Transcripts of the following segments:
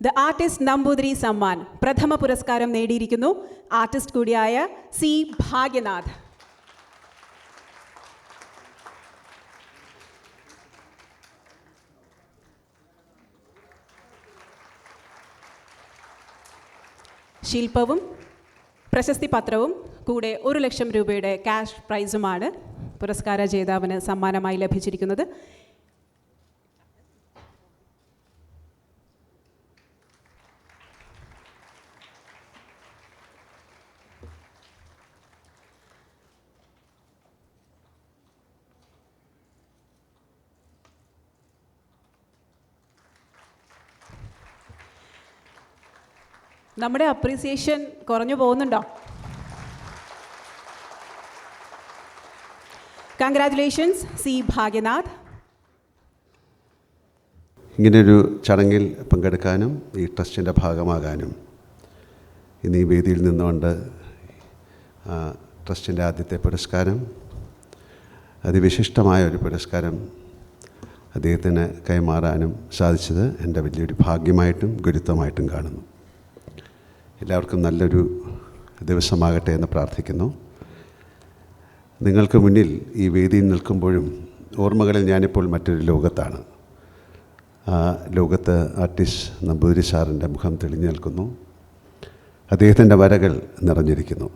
The artist Namboothiri Samman പ്രഥമ പുരസ്കാരം നേടിയിരിക്കുന്നു. ആർട്ടിസ്റ്റ് കൂടിയായ സി ഭാഗ്യനാഥ്. ശില്പവും പ്രശസ്തി പത്രവും കൂടെ ഒരു ലക്ഷം രൂപയുടെ ക്യാഷ് പ്രൈസുമാണ് പുരസ്കാര ജേതാവിന് സമ്മാനമായി ലഭിച്ചിരിക്കുന്നത്. നമ്മുടെ അപ്രീസിയേഷൻ കുറഞ്ഞു പോകുന്നുണ്ടോ? Congratulations C Bhagyanath. ഇങ്ങനെയൊരു ചടങ്ങിൽ പങ്കെടുക്കാനും ഈ ട്രസ്റ്റിന്റെ ഭാഗമാകാനും ഇന്ന് ഈ വേദിയിൽ നിന്നുകൊണ്ട് ട്രസ്റ്റിന്റെ ആദ്യത്തെ പുരസ്കാരം അതിവിശിഷ്ടമായ ഒരു പുരസ്കാരം അദ്ദേഹത്തിന് കൈമാറാനും സാധിച്ചത് എന്റെ വലിയൊരു ഭാഗ്യമായിട്ടും ഗുരുത്വമായിട്ടും കാണുന്നു. എല്ലാവർക്കും നല്ലൊരു ദിവസമാകട്ടെ എന്ന് പ്രാർത്ഥിക്കുന്നു. നിങ്ങൾക്ക് മുന്നിൽ ഈ വേദിയിൽ നിൽക്കുമ്പോഴും ഓർമ്മകളിൽ ഞാനിപ്പോൾ മറ്റൊരു ലോകത്താണ്. ആ ലോകത്ത് ആർട്ടിസ്റ്റ് നമ്പൂതിരി സാറിന്റെ മുഖം തെളിഞ്ഞു നിൽക്കുന്നു. അദ്ദേഹത്തിന്റെ വരകൾ നിറഞ്ഞിരിക്കുന്നു.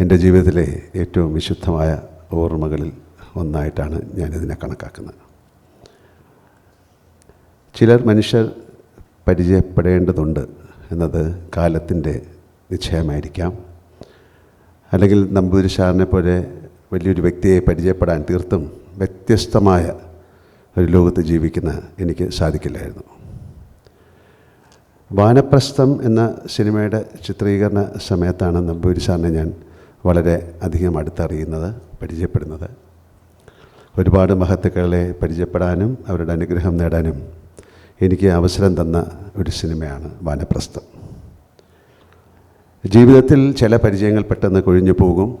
എന്റെ ജീവിതത്തിലെ ഏറ്റവും വിശുദ്ധമായ ഓർമ്മകളിൽ ഒന്നായിട്ടാണ് ഞാനിതിനെ കണക്കാക്കുന്നത്. ചിലർ മനുഷ്യർ പരിചയപ്പെടേണ്ടതുണ്ട്. എന്നത് കാലത്തിന്റെ നിശ്ചയമായിരിക്കാം. അല്ലെങ്കിൽ നമ്പൂതിരി സാറിനെ പോലെ വലിയൊരു വ്യക്തിയെ പരിചയപ്പെടാൻ തീർത്തും വ്യത്യസ്തമായ ഒരു ലോകത്ത് ജീവിക്കുന്ന എനിക്ക് സാധിക്കില്ലായിരുന്നു. വാനപ്രസ്ഥം എന്ന സിനിമയുടെ ചിത്രീകരണ സമയത്താണ് നമ്പൂരി സാറിനെ ഞാൻ വളരെ അധികം അടുത്തറിയുന്നത് പരിചയപ്പെടുന്നത്. ഒരുപാട് മഹത്തുക്കളെ പരിചയപ്പെടാനും അവരുടെ അനുഗ്രഹം നേടാനും എനിക്ക് അവസരം തന്ന ഒരു സിനിമയാണ് വാനപ്രസ്ഥം. ജീവിതത്തിൽ ചില പരിചയങ്ങൾ പെട്ടെന്ന് കൊഴിഞ്ഞു പോകും.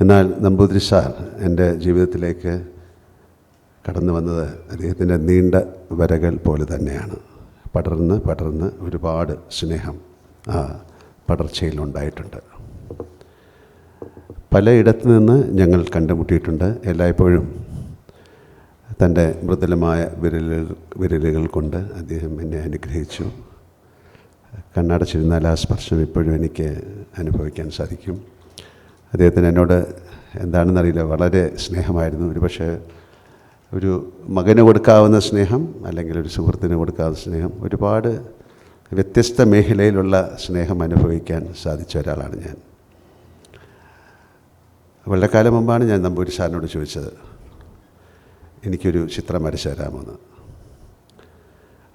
എന്നാൽ നമ്പൂതിരി സാർ എന്റെ ജീവിതത്തിലേക്ക് കടന്നു വന്നത് അദ്ദേഹത്തിന്റെ നീണ്ട വരകൾ പോലെ തന്നെയാണ്. പടർന്ന് പടർന്ന് ഒരുപാട് സ്നേഹം ആ പടർച്ചയിൽ ഉണ്ടായിട്ടുണ്ട്. പലയിടത്തു നിന്ന് ഞങ്ങൾ കണ്ടുമുട്ടിയിട്ടുണ്ട്. എല്ലായ്പ്പോഴും തന്റെ മൃദുലമായ വിരലുകൾ വിരലുകൾ കൊണ്ട് അദ്ദേഹം എന്നെ അനുഗ്രഹിച്ചു. കണ്ണടച്ചിരുന്നാൽ ആ സ്പർശം ഇപ്പോഴും എനിക്ക് അനുഭവിക്കാൻ സാധിക്കും. അദ്ദേഹത്തിന് എന്നോട് എന്താണെന്നറിയില്ല വളരെ സ്നേഹമായിരുന്നു. ഒരു പക്ഷേ ഒരു മകന് കൊടുക്കാവുന്ന സ്നേഹം അല്ലെങ്കിൽ ഒരു സുഹൃത്തിന് കൊടുക്കാവുന്ന സ്നേഹം ഒരുപാട് വ്യത്യസ്ത മേഖലയിലുള്ള സ്നേഹം അനുഭവിക്കാൻ സാധിച്ച ഒരാളാണ് ഞാൻ. വളരെ കാലം മുമ്പാണ് ഞാൻ നമ്പൂരി സാറിനോട് ചോദിച്ചത്. എനിക്കൊരു ചിത്രം വരച്ചു തരാമെന്ന്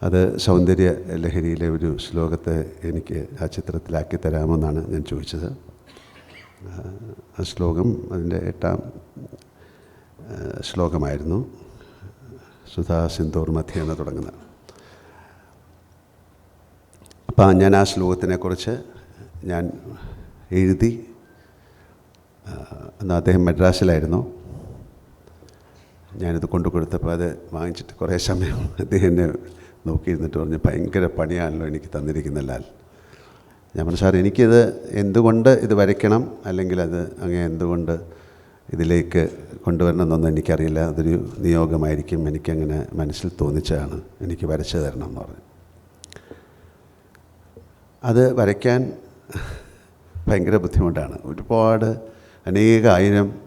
അത് സൗന്ദര്യ ലഹരിയിലെ ഒരു ശ്ലോകത്തെ എനിക്ക് ആ ചിത്രത്തിലാക്കി തരാമെന്നാണ് ഞാൻ ചോദിച്ചത്. ആ ശ്ലോകം അതിന്റെ എട്ടാം ശ്ലോകമായിരുന്നു. സുധാ സിന്ധൂർ മധ്യ എന്ന് തുടങ്ങുന്ന. അപ്പം ഞാൻ ആ ശ്ലോകത്തിനെക്കുറിച്ച് ഞാൻ എഴുതി അന്ന് അദ്ദേഹം മദ്രാസിലായിരുന്നു. ഞാനിത് കൊണ്ടു കൊടുത്തപ്പോൾ അത് വാങ്ങിച്ചിട്ട് കുറേ സമയം അദ്ദേഹം എന്നെ നോക്കിയിരുന്നിട്ട് പറഞ്ഞു ഭയങ്കര പണിയാണല്ലോ എനിക്ക് തന്നിരിക്കുന്ന ലാൽ ഞാൻ പറഞ്ഞു സാർ എനിക്കിത് എന്തുകൊണ്ട് ഇത് വരയ്ക്കണം? അല്ലെങ്കിൽ അത് അങ്ങനെ എന്തുകൊണ്ട് ഇതിലേക്ക് കൊണ്ടുവരണം എന്നൊന്നും എനിക്കറിയില്ല. അതൊരു നിയോഗമായിരിക്കും. എനിക്കങ്ങനെ മനസ്സിൽ തോന്നിച്ചതാണ്. എനിക്ക് വരച്ചു തരണം എന്ന് പറഞ്ഞു. അത് വരയ്ക്കാൻ ഭയങ്കര ബുദ്ധിമുട്ടാണ്. ഒരുപാട് അനേകായിരം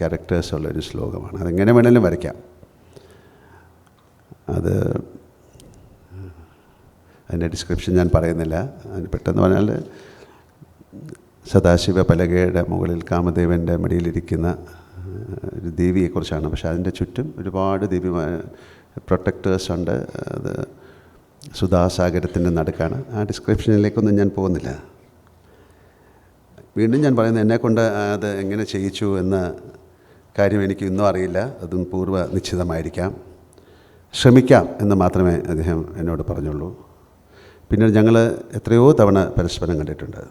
ക്യാരക്ടേഴ്സ് ഉള്ള ഒരു ശ്ലോകമാണ്. അതെങ്ങനെ വേണമെങ്കിലും വരയ്ക്കാം. അത് അതിന്റെ ഡിസ്ക്രിപ്ഷൻ ഞാൻ പറയുന്നില്ല. പെട്ടെന്ന് പറഞ്ഞാൽ സദാശിവ പലകയുടെ മുകളിൽ കാമദേവന്റെ മടിയിലിരിക്കുന്ന ഒരു ദേവിയെക്കുറിച്ചാണ്. പക്ഷെ അതിന്റെ ചുറ്റും ഒരുപാട് ദേവി പ്രൊട്ടക്ടേഴ്സ് ഉണ്ട്. അത് സുധാസാഗരത്തിന്റെ നടുക്കാണ്. ആ ഡിസ്ക്രിപ്ഷനിലേക്കൊന്നും ഞാൻ പോകുന്നില്ല. വീണ്ടും ഞാൻ പറയുന്നത് എന്നെക്കൊണ്ട് അത് എങ്ങനെ ചെയ്യിച്ചു എന്ന കാര്യം എനിക്ക് ഇന്നും അറിയില്ല. അതും പൂർവ നിശ്ചിതമായിരിക്കാം. ശ്രമിക്കാം എന്ന് മാത്രമേ അദ്ദേഹം എന്നോട് പറഞ്ഞുള്ളൂ. പിന്നീട് ഞങ്ങൾ എത്രയോ തവണ പരസ്പരം കണ്ടിട്ടുണ്ട്.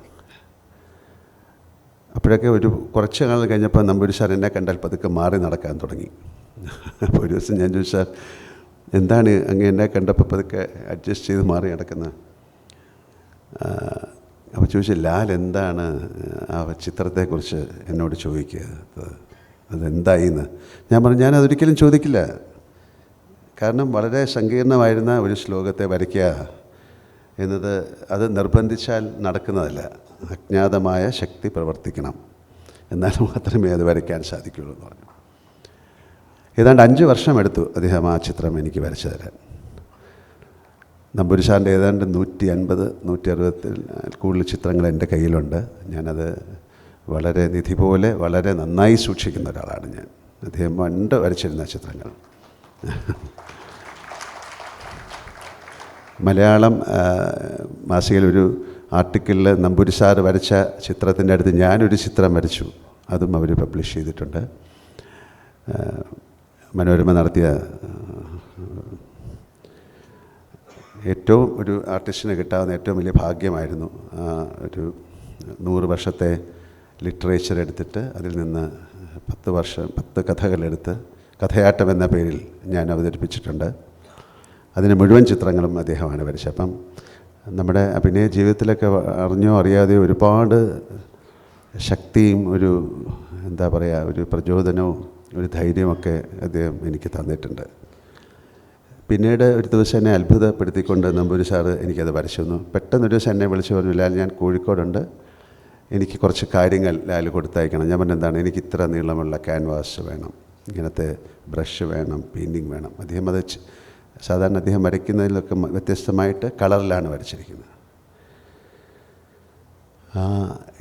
അപ്പോഴൊക്കെ ഒരു കുറച്ച് കാലം കഴിഞ്ഞപ്പോൾ നമ്പൂരി സാർ എന്നെ കണ്ടാൽ പതുക്കെ മാറി നടക്കാൻ തുടങ്ങി. അപ്പോൾ ഒരു ദിവസം ഞാൻ ചോദിച്ചു സാർ എന്താണ് അങ്ങ് എന്നെ കണ്ടപ്പോൾ പതുക്കെ അഡ്ജസ്റ്റ് ചെയ്ത് മാറി നടക്കുന്നത്? അപ്പോൾ ചോദിച്ചു ലാൽ എന്താണ് ആ ചിത്രത്തെക്കുറിച്ച് എന്നോട് ചോദിക്കുക? അതെന്തായിന്ന്? ഞാൻ പറഞ്ഞു ഞാനതൊരിക്കലും ചോദിക്കില്ല. കാരണം വളരെ സങ്കീർണമായിരുന്ന ഒരു ശ്ലോകത്തെ വരയ്ക്കുക എന്നത് അത് നിർബന്ധിച്ചാൽ നടക്കുന്നതല്ല. അജ്ഞാതമായ ശക്തി പ്രവർത്തിക്കണം. എന്നാൽ മാത്രമേ അത് വരയ്ക്കാൻ സാധിക്കുകയുള്ളൂ എന്ന് പറഞ്ഞു. ഏതാണ്ട് അഞ്ച് വർഷം എടുത്തു അദ്ദേഹം ആ ചിത്രം എനിക്ക് വരച്ചു തരാൻ. നമ്പൂരിശാറിന്റെ ഏതാണ്ട് നൂറ്റി അൻപത് നൂറ്റി അറുപത്തിൽ കൂടുതൽ ചിത്രങ്ങൾ എന്റെ കയ്യിലുണ്ട്. ഞാനത് വളരെ നിധി പോലെ വളരെ നന്നായി സൂക്ഷിക്കുന്ന ഒരാളാണ് ഞാൻ. അദ്ദേഹം പണ്ട് വരച്ചിരുന്ന ചിത്രങ്ങൾ. മലയാളം മാസികയിൽ ഒരു ആർട്ടിക്കിളിൽ നമ്പൂരി സാർ വരച്ച ചിത്രത്തിന്റെ അടുത്ത് ഞാനൊരു ചിത്രം വരച്ചു. അതും അവർ പബ്ലിഷ് ചെയ്തിട്ടുണ്ട്. മനോരമ നടത്തിയ ഏറ്റവും ഒരു ആർട്ടിസ്റ്റിന് കിട്ടാവുന്ന ഏറ്റവും വലിയ ഭാഗ്യമായിരുന്നു ഒരു നൂറ് വർഷത്തെ ലിറ്ററേച്ചർ എടുത്തിട്ട് അതിൽ നിന്ന് പത്ത് വർഷം പത്ത് കഥകളെടുത്ത് കഥയാട്ടം എന്ന പേരിൽ ഞാൻ അവതരിപ്പിച്ചിട്ടുണ്ട്. അതിന് മുഴുവൻ ചിത്രങ്ങളും അദ്ദേഹമാണ് വരച്ചത്. അപ്പം നമ്മുടെ അഭിനയ ജീവിതത്തിലൊക്കെ അറിഞ്ഞോ അറിയാതെയോ ഒരുപാട് ശക്തിയും ഒരു എന്താ പറയുക ഒരു പ്രചോദനവും ഒരു ധൈര്യമൊക്കെ അദ്ദേഹം എനിക്ക് തന്നിട്ടുണ്ട്. പിന്നീട് ഒരു ദിവസം എന്നെ അത്ഭുതപ്പെടുത്തിക്കൊണ്ട് നമ്പൂരി സാറ് എനിക്കത് വരച്ചു തന്നു. പെട്ടെന്നൊരു ദിവസം എന്നെ വിളിച്ചു പറഞ്ഞു ഞാൻ കോഴിക്കോടുണ്ട്. എനിക്ക് കുറച്ച് കാര്യങ്ങൾ ലാൽ കൊടുത്തയക്കണം. ഞാൻ പറഞ്ഞ എന്താണ്? എനിക്ക് ഇത്ര നീളമുള്ള ക്യാൻവാസ് വേണം. ഇങ്ങനത്തെ ബ്രഷ് വേണം പെയിന്റിങ് വേണം. അദ്ദേഹം അത് സാധാരണ അദ്ദേഹം വരയ്ക്കുന്നതിലൊക്കെ വ്യത്യസ്തമായിട്ട് കളറിലാണ് വരച്ചിരിക്കുന്നത്.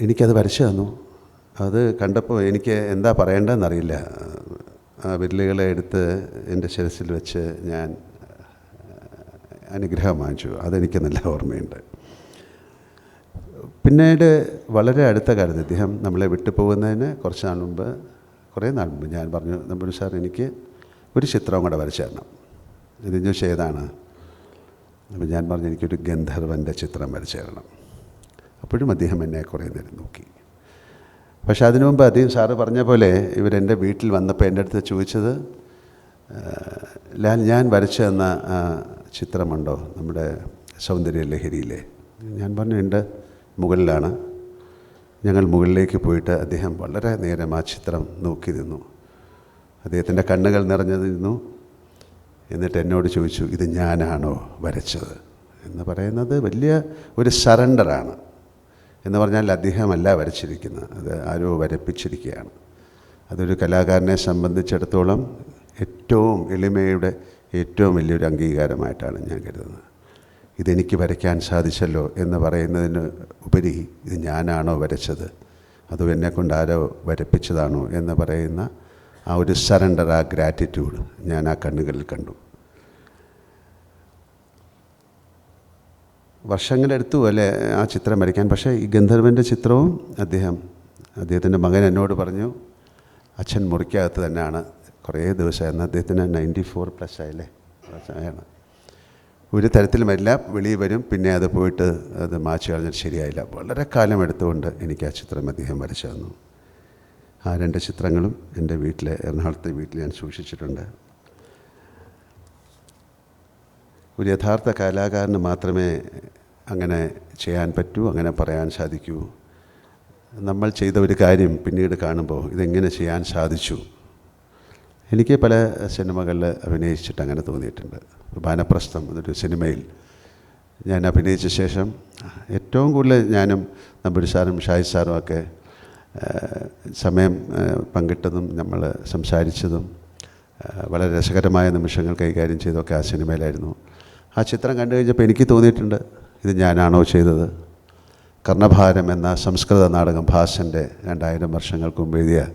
എനിക്കത് വരച്ചു തന്നു. അത് കണ്ടപ്പോൾ എനിക്ക് എന്താ പറയേണ്ടതെന്നറിയില്ല ആ വിരലുകളെ എടുത്ത് എന്റെ ശിരസിൽ വെച്ച് ഞാൻ അനുഗ്രഹം വാങ്ങിച്ചു. അതെനിക്ക് നല്ല ഓർമ്മയുണ്ട്. പിന്നീട് വളരെ അടുത്ത കാലത്ത് ഇദ്ദേഹം നമ്മളെ വിട്ടുപോകുന്നതിന് കുറച്ച് നാൾ മുമ്പ് കുറേ നാൾ മുമ്പ് ഞാൻ പറഞ്ഞു നമ്മുടെ സാർ എനിക്ക് ഒരു ചിത്രം കൂടെ വരച്ചു തരണം. ഇത് ചോദിച്ചു ഏതാണ്? അപ്പം ഞാൻ പറഞ്ഞു എനിക്കൊരു ഗന്ധർവന്റെ ചിത്രം വരച്ചു തരണം. അപ്പോഴും അദ്ദേഹം എന്നെ കുറേ നേരം നോക്കി. പക്ഷെ അതിനു മുമ്പ് അദ്ദേഹം സാറ് പറഞ്ഞ പോലെ ഇവരെന്റെ വീട്ടിൽ വന്നപ്പോൾ എന്റെ അടുത്ത് ചോദിച്ചത് ലാൽ ഞാൻ വരച്ചു തന്ന ചിത്രമുണ്ടോ നമ്മുടെ സൗന്ദര്യ ലഹരിയിലെ? ഞാൻ പറഞ്ഞു ഉണ്ട്. മുകളിലാണ്. ഞങ്ങൾ മുകളിലേക്ക് പോയിട്ട് അദ്ദേഹം വളരെ നേരം ആ ചിത്രം നോക്കി നിന്നു. അദ്ദേഹത്തിന്റെ കണ്ണുകൾ നിറഞ്ഞു നിന്നു. എന്നിട്ട് എന്നോട് ചോദിച്ചു ഇത് ഞാനാണോ വരച്ചത്? എന്ന് പറയുന്നത് വലിയ ഒരു സറണ്ടറാണ്. എന്ന് പറഞ്ഞാൽ അദ്ദേഹമല്ല വരച്ചിരിക്കുന്നത്. അത് ആരോ വരപ്പിച്ചിരിക്കുകയാണ്. അതൊരു കലാകാരനെ സംബന്ധിച്ചിടത്തോളം ഏറ്റവും എളിമയുടെ ഏറ്റവും വലിയൊരു അംഗീകാരമായിട്ടാണ് ഞാൻ കരുതുന്നത്. ഇതെനിക്ക് വരയ്ക്കാൻ സാധിച്ചല്ലോ എന്ന് പറയുന്നതിന് ഉപരി ഇത് ഞാനാണോ വരച്ചത്? അതോ എന്നെക്കൊണ്ട് ആരോ വരപ്പിച്ചതാണോ എന്ന് പറയുന്ന ആ ഒരു സറണ്ടർ ആ ഗ്രാറ്റിറ്റ്യൂഡ് ഞാൻ ആ കണ്ണുകളിൽ കണ്ടു. വർഷങ്ങളെടുത്തു അല്ലേ ആ ചിത്രം വരയ്ക്കാൻ? പക്ഷേ ഈ ഗന്ധർവന്റെ ചിത്രവും അദ്ദേഹം അദ്ദേഹത്തിന്റെ മകൻ എന്നോട് പറഞ്ഞു അച്ഛൻ മുറിക്കകത്ത് തന്നെയാണ് കുറേ ദിവസമായിരുന്നു അദ്ദേഹത്തിന് നയന്റി ഫോർ പ്ലസ് ആയില്ലേ? ആണ് ഒരു തരത്തിലും വരില്ല വെളിയിൽ വരും. പിന്നെ അത് പോയിട്ട് അത് മാച്ച് കളഞ്ഞിട്ട് ശരിയായില്ല. വളരെ കാലം എടുത്തുകൊണ്ട് എനിക്ക് ആ ചിത്രം അദ്ദേഹം വരച്ചു തന്നു. ആ രണ്ട് ചിത്രങ്ങളും എന്റെ വീട്ടിലെ എറണാകുളത്തെ വീട്ടിൽ ഞാൻ സൂക്ഷിച്ചിട്ടുണ്ട്. ഒരു യഥാർത്ഥ കലാകാരന് മാത്രമേ അങ്ങനെ ചെയ്യാൻ പറ്റൂ അങ്ങനെ പറയാൻ സാധിക്കൂ. നമ്മൾ ചെയ്ത ഒരു കാര്യം പിന്നീട് കാണുമ്പോൾ ഇതെങ്ങനെ ചെയ്യാൻ സാധിച്ചു? എനിക്ക് പല സിനിമകളിൽ അഭിനയിച്ചിട്ട് അങ്ങനെ തോന്നിയിട്ടുണ്ട്. ബാനപ്രസ്ഥം എന്നൊരു സിനിമയിൽ ഞാൻ അഭിനയിച്ച ശേഷം ഏറ്റവും കൂടുതൽ ഞാനും നമ്പൂരി സാറും ഷായി സാറും ഒക്കെ സമയം പങ്കിട്ടതും നമ്മൾ സംസാരിച്ചതും വളരെ രസകരമായ നിമിഷങ്ങൾ കൈകാര്യം ചെയ്തൊക്കെ ആ സിനിമയിലായിരുന്നു. ആ ചിത്രം കണ്ടു കഴിഞ്ഞപ്പോൾ എനിക്ക് തോന്നിയിട്ടുണ്ട് ഇത് ഞാനാണോ ചെയ്തത്. കർണഭാരം എന്ന സംസ്കൃത നാടകം ഭാസന്റെ രണ്ടായിരം വർഷങ്ങൾക്ക് മുമ്പ് എഴുതിയ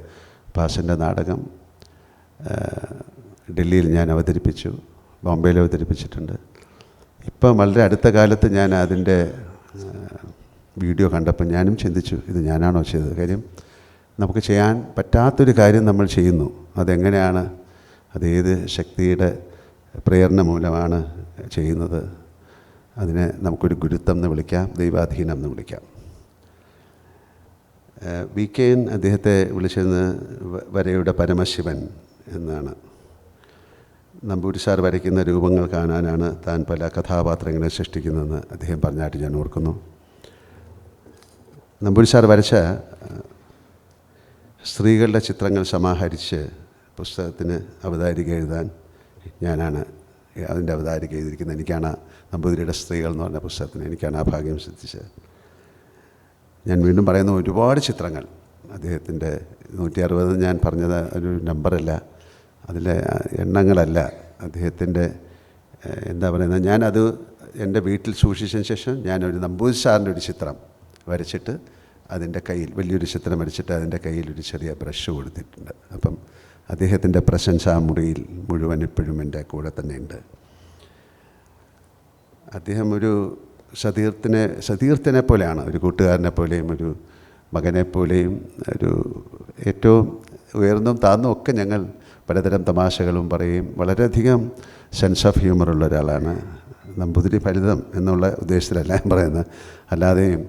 ഭാസന്റെ നാടകം ഡൽഹിയിൽ ഞാൻ അവതരിപ്പിച്ചു ബോംബെയിൽ അവതരിപ്പിച്ചിട്ടുണ്ട്. ഇപ്പം വളരെ അടുത്ത കാലത്ത് ഞാൻ അതിന്റെ വീഡിയോ കണ്ടപ്പോൾ ഞാനും ചിന്തിച്ചു ഇത് ഞാനാണോ ചെയ്തത്? കാര്യം നമുക്ക് ചെയ്യാൻ പറ്റാത്തൊരു കാര്യം നമ്മൾ ചെയ്യുന്നു. അതെങ്ങനെയാണ്? അതേത് ശക്തിയുടെ പ്രേരണ മൂലമാണ് ചെയ്യുന്നത്? അതിനെ നമുക്കൊരു ഗുരുത്വം എന്ന് വിളിക്കാം ദൈവാധീനം എന്ന് വിളിക്കാം. വി കെ എൻ അദ്ദേഹത്തെ വിളിച്ചിരുന്നത് വരയുടെ പരമശിവൻ. എന്നാണ്. നമ്പൂരി സാർ വരയ്ക്കുന്ന രൂപങ്ങൾ കാണാനാണ് താൻ പല കഥാപാത്രങ്ങളെ സൃഷ്ടിക്കുന്നതെന്ന് അദ്ദേഹം പറഞ്ഞായിട്ട് ഞാൻ ഓർക്കുന്നു. നമ്പൂരി സാർ വരച്ച സ്ത്രീകളുടെ ചിത്രങ്ങൾ സമാഹരിച്ച് പുസ്തകത്തിന് അവതാരിക എഴുതാൻ ഞാനാണ് അതിന്റെ അവതാരിക എഴുതിയിരിക്കുന്നത്. എനിക്കാണ് നമ്പൂതിരിയുടെ സ്ത്രീകൾ എന്ന് പറഞ്ഞ പുസ്തകത്തിന് എനിക്കാണ് ആ ഭാഗ്യം സിദ്ധിച്ചത്. ഞാൻ വീണ്ടും പറയുന്ന ഒരുപാട് ചിത്രങ്ങൾ. അദ്ദേഹത്തിന്റെ നൂറ്റി അറുപത് ഞാൻ പറഞ്ഞത് ഒരു നമ്പറല്ല അതിലെ എണ്ണങ്ങളല്ല. അദ്ദേഹത്തിന്റെ എന്താ പറയുന്നത് ഞാനത് എന്റെ വീട്ടിൽ സൂക്ഷിച്ചതിന് ശേഷം ഞാനൊരു നമ്പൂതിരി സാറിന്റെ ഒരു ചിത്രം വരച്ചിട്ട് അതിന്റെ കയ്യിൽ വലിയൊരു ചിത്രം വരച്ചിട്ട് അതിന്റെ കയ്യിൽ ഒരു ചെറിയ ബ്രഷ് കൊടുത്തിട്ടുണ്ട്. അപ്പം അദ്ദേഹത്തിന്റെ പ്രശംസ മുറിയിൽ മുഴുവൻ ഇപ്പോഴും എന്റെ കൂടെ തന്നെയുണ്ട് അദ്ദേഹം ഒരു സതീർത്ഥനെ സതീർത്ഥനെ പോലെയാണ് ഒരു കൂട്ടുകാരനെ പോലെയും ഒരു മകനെ പോലെയും ഒരു ഏറ്റവും ഉയർന്നും താഴ്ന്നും ഒക്കെ ഞങ്ങൾ പലതരം തമാശകളും പറയും. വളരെയധികം സെൻസ് ഓഫ് ഹ്യൂമറുള്ള ഒരാളാണ് നമ്പൂതിരി ഫലിതം എന്നുള്ള ഉദ്ദേശത്തിലല്ല ഞാൻ പറയുന്നത്. അല്ലാതെയും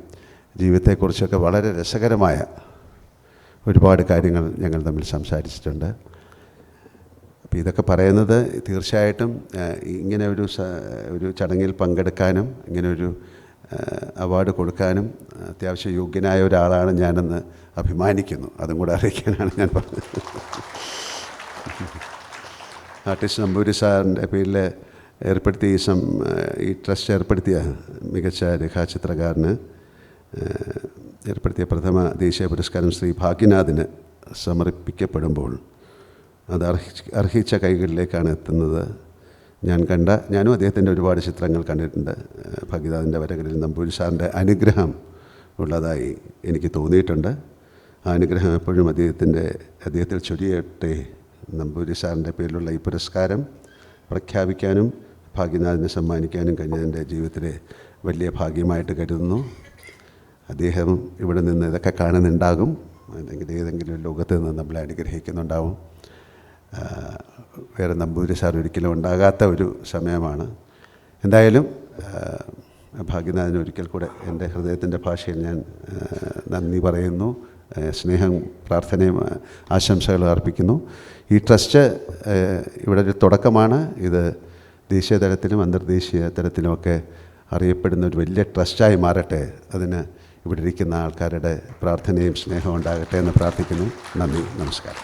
ജീവിതത്തെക്കുറിച്ചൊക്കെ വളരെ രസകരമായ ഒരുപാട് കാര്യങ്ങൾ ഞങ്ങൾ തമ്മിൽ സംസാരിച്ചിട്ടുണ്ട്. അപ്പോൾ ഇതൊക്കെ പറയുന്നത് തീർച്ചയായിട്ടും ഇങ്ങനെ ഒരു ഒരു ചടങ്ങിൽ പങ്കെടുക്കാനും ഇങ്ങനെ ഒരു അവാർഡ് കൊടുക്കാനും അത്യാവശ്യം യോഗ്യനായ ഒരാളാണ് ഞാനെന്ന് അഭിമാനിക്കുന്നു. അതും കൂടെ അറിയിക്കാനാണ് ഞാൻ പറഞ്ഞത്. ആർട്ടിസ്റ്റ് നമ്പൂരി സാറിന്റെ പേരിൽ ഏർപ്പെടുത്തിയ ഈ സം ഈ ട്രസ്റ്റ് ഏർപ്പെടുത്തിയ മികച്ച രേഖാചിത്രകാരന് ഏർപ്പെടുത്തിയ പ്രഥമ ദേശീയ പുരസ്കാരം ശ്രീ ഭാഗ്യനാഥിന് സമർപ്പിക്കപ്പെടുമ്പോൾ അത് അർഹിച്ച് അർഹിച്ച കൈകളിലേക്കാണ് എത്തുന്നത്. ഞാൻ കണ്ട ഞാനും അദ്ദേഹത്തിന്റെ ഒരുപാട് ചിത്രങ്ങൾ കണ്ടിട്ടുണ്ട്. ഭാഗ്യനാഥിന്റെ വരകളിൽ നമ്പൂരി സാറിന്റെ അനുഗ്രഹം ഉള്ളതായി എനിക്ക് തോന്നിയിട്ടുണ്ട്. ആ അനുഗ്രഹം എപ്പോഴും അദ്ദേഹത്തിന്റെ അദ്ദേഹത്തിൽ ചൊരിയട്ടെ നമ്പൂരി സാറിന്റെ പേരിലുള്ള ഈ പുരസ്കാരം പ്രഖ്യാപിക്കാനും ഭാഗ്യനാഥിനെ സമ്മാനിക്കാനും കഴിഞ്ഞതിന്റെ ജീവിതത്തിലെ വലിയ ഭാഗ്യമായിട്ട് കരുതുന്നു. അദ്ദേഹം ഇവിടെ നിന്ന് ഇതൊക്കെ കാണുന്നുണ്ടാകും. അല്ലെങ്കിൽ ഏതെങ്കിലും ലോകത്ത് നിന്ന് നമ്മളെ അനുഗ്രഹിക്കുന്നുണ്ടാവും. വേറെ നമ്പൂതിരി സാർ ഒരിക്കലും ഉണ്ടാകാത്ത ഒരു സമയമാണ്. എന്തായാലും ഭാഗ്യനാഥിന് ഒരിക്കൽ കൂടെ എന്റെ ഹൃദയത്തിന്റെ ഭാഷയിൽ ഞാൻ നന്ദി പറയുന്നു. സ്നേഹം പ്രാർത്ഥനയും ആശംസകളും അർപ്പിക്കുന്നു. ഈ ട്രസ്റ്റ് ഇവിടെ ഒരു തുടക്കമാണ്. ഇത് ദേശീയ തലത്തിലും അന്തർദേശീയ തലത്തിലുമൊക്കെ അറിയപ്പെടുന്ന ഒരു വലിയ ട്രസ്റ്റായി മാറട്ടെ. അതിന് ഇവിടെ ഇരിക്കുന്ന ആൾക്കാരുടെ പ്രാർത്ഥനയും സ്നേഹവും ഉണ്ടാകട്ടെ എന്ന് പ്രാർത്ഥിക്കുന്നു. നന്ദി നമസ്കാരം.